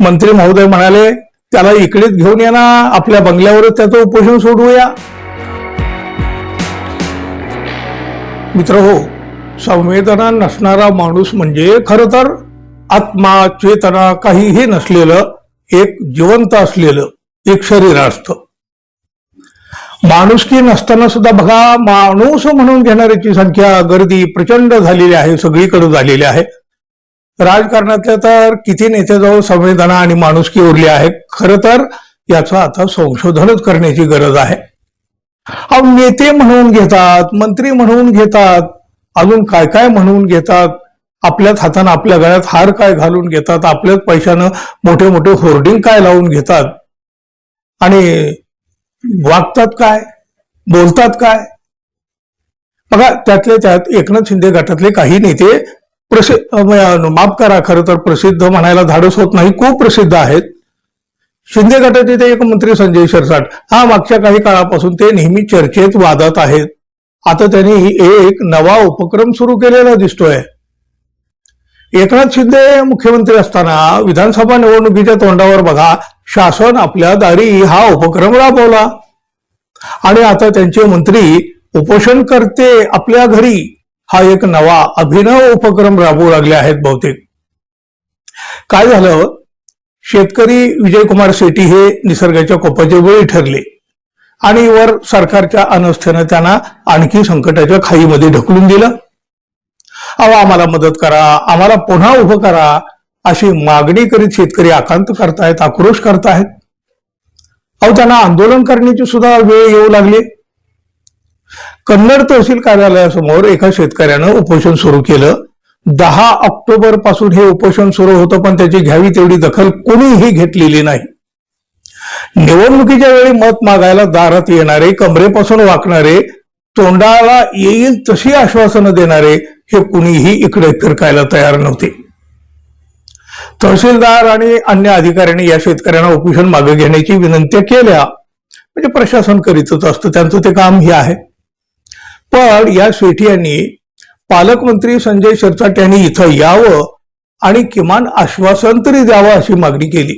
मंत्री महोदय म्हणाले त्याला इकडेच घेऊन या ना आपल्या बंगल्यावरच त्याचं उपोषण सोडवूया मित्र हो संवेदना नसणारा माणूस म्हणजे खर तर आत्मा चेतना काहीही नसलेलं एक जिवंत असलेलं एक शरीर असतं माणुसकी नसताना सुद्धा बघा माणूस म्हणून घेणाऱ्याची संख्या गर्दी प्रचंड झालेली आहे सगळीकडे झालेली आहे. राजकारणातल्या तर किती नेत्याजवळ संवेदना आणि माणुसकी उरली आहे खरं तर याचं आता संशोधनच करण्याची गरज आहे. अहो नेते म्हणून घेतात मंत्री म्हणून घेतात अजून काय काय म्हणून घेतात? आपल्याच हातानं आपल्या गळ्यात हार काय घालून घेतात? आपल्याच पैशानं मोठे मोठे होर्डिंग काय लावून घेतात? आणि वागतात काय? बोलतात काय? बघा त्यातले त्यात एकनाथ शिंदे गटातले काही नेते प्रसिद्ध माफ करा खरं तर प्रसिद्ध म्हणायला धाडस होत नाही खूप प्रसिद्ध आहेत. शिंदे गटाचे ते एक मंत्री संजय शिरसाट हा मागच्या काही काळापासून ते नेहमी चर्चेत वादात आहेत. आता त्यांनी एक नवा उपक्रम सुरू केलेला दिसतोय. एकनाथ शिंदे मुख्यमंत्री असताना विधानसभा निवडणुकीच्या तोंडावर बघा शासन आपल्या दारी हा उपक्रम राबवला. आणि आता त्यांचे मंत्री उपोषण करते आपल्या घरी हा एक नवा अभिनव उपक्रम राबवू लागले आहेत बहुतेक. काय झालं? शेतकरी विजयकुमार शेट्टी हे निसर्गाच्या कोपाचे बळी ठरले. आणि वर सरकारच्या अनवस्थेनं त्यांना आणखी संकटाच्या खाईमध्ये ढकलून दिलं. अहो आम्हाला मदत करा आम्हाला पुन्हा उभं करा अशी मागणी करीत शेतकरी आकांत करतायत आक्रोश करतायत. अहो त्यांना आंदोलन करण्याची सुद्धा वेळ येऊ लागली. कन्नड तहसील कार्यालयासमोर एका शेतकऱ्यानं उपोषण सुरू केलं. दहा ऑक्टोबरपासून हे उपोषण सुरू होतं पण त्याची घ्यावी तेवढी दखल कोणीही घेतलेली नाही. निवडणुकीच्या वेळी मत मागायला दारात येणारे कमरेपासून वाकणारे तोंडाला येईल तशी आश्वासनं देणारे हे कुणीही इकडे फिरकायला तयार नव्हते. तहसीलदार आणि अन्य अधिकाऱ्यांनी या शेतकऱ्यांना उपोषण मागे घेण्याची विनंत्या केल्या. म्हणजे प्रशासन करीतच असतं त्यांचं ते काम हे आहे. पण या शेठी यांनी पालकमंत्री संजय शिरसाट यांनी इथं यावं आणि किमान आश्वासन तरी द्यावं अशी मागणी केली.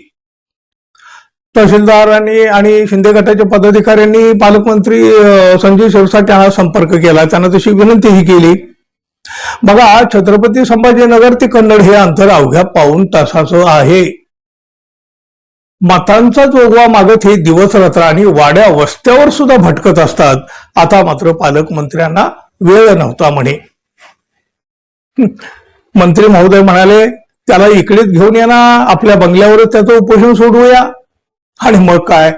तहसीलदारांनी आणि शिंदे गटाच्या पदाधिकाऱ्यांनी पालकमंत्री संजय शिरसाट यांना संपर्क केला. त्यांना तशी विनंतीही केली. बघा छत्रपती संभाजीनगर ते कन्नड हे अंतर अवघ्या पाऊन तासाचं आहे. मतांचा जोगवा मागत हे दिवस रात्र आणि वाड्या वस्त्यावर सुद्धा भटकत असतात. आता मात्र पालकमंत्र्यांना वेळ नव्हता म्हणे. मंत्री महोदय म्हणाले त्याला इकडेच घेऊन या ना आपल्या बंगल्यावरच त्याचं उपोषण सोडवूया. आणि मग काय?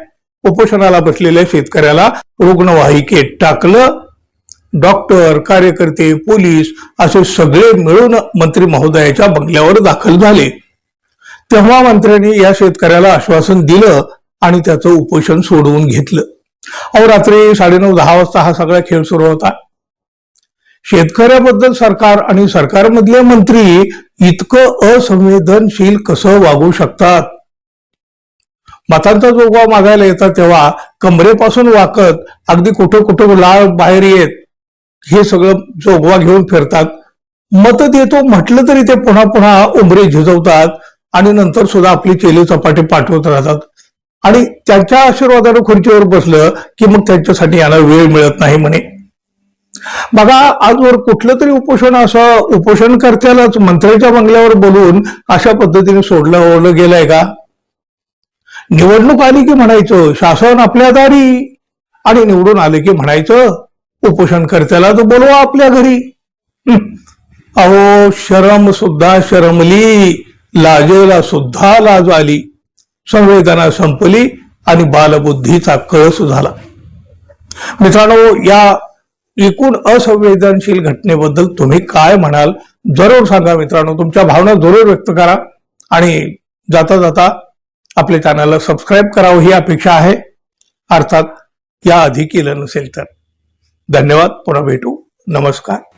उपोषणाला बसलेल्या शेतकऱ्याला रुग्णवाहिकेत टाकलं. डॉक्टर कार्यकर्ते पोलीस असे सगळे मिळून मंत्री महोदयाच्या बंगल्यावर दाखल झाले. तेव्हा मंत्र्यांनी या शेतकऱ्याला आश्वासन दिलं आणि त्याचं उपोषण सोडवून घेतलं. अहो रात्री साडेनऊ दहा वाजता हा सगळा खेळ सुरू होता. शेतकऱ्याबद्दल सरकार आणि सरकारमधले मंत्री इतकं असंवेदनशील कसं वागू शकतात? मतांचा जोगवा मागायला येतात तेव्हा कमरेपासून वाकत अगदी कुठं कुठं लाळ बाहेर येत हे सगळं जोगवा घेऊन फिरतात. मत देतो म्हटलं तरी ते पुन्हा पुन्हा उमरे झिजवतात. आणि नंतर सुद्धा आपली चेली चपाटी पाठवत राहतात. आणि त्यांच्या आशीर्वादानं खुर्चीवर बसलं की मग त्यांच्यासाठी यांना वेळ मिळत नाही म्हणे. बघा आजवर कुठलं तरी उपोषण असं उपोषणकर्त्यालाच मंत्र्याच्या बंगल्यावर बोलून अशा पद्धतीने सोडलं ओढलं गेलंय का? निवडणूक आली की म्हणायचं शासन आपल्या दारी. आणि निवडून आले की म्हणायचं उपोषणकर्त्याला तर बोलवा आपल्या घरी. अहो शरम सुद्धा शरमली. लाजेला सुद्धा लाज आली. संवेदना संपली आणि बालबुद्धीचा कळस झाला. मित्रांनो या एकूण असंवेदनशील घटनेबद्दल तुम्ही काय म्हणाल? जरूर सांगा मित्रांनो. तुमच्या भावना जरूर व्यक्त करा आणि जाता जाता आपल्या चॅनलला सबस्क्राईब करावं ही अपेक्षा आहे. अर्थात या आधी केलं नसेल तर. धन्यवाद. पुन्हा भेटू. नमस्कार.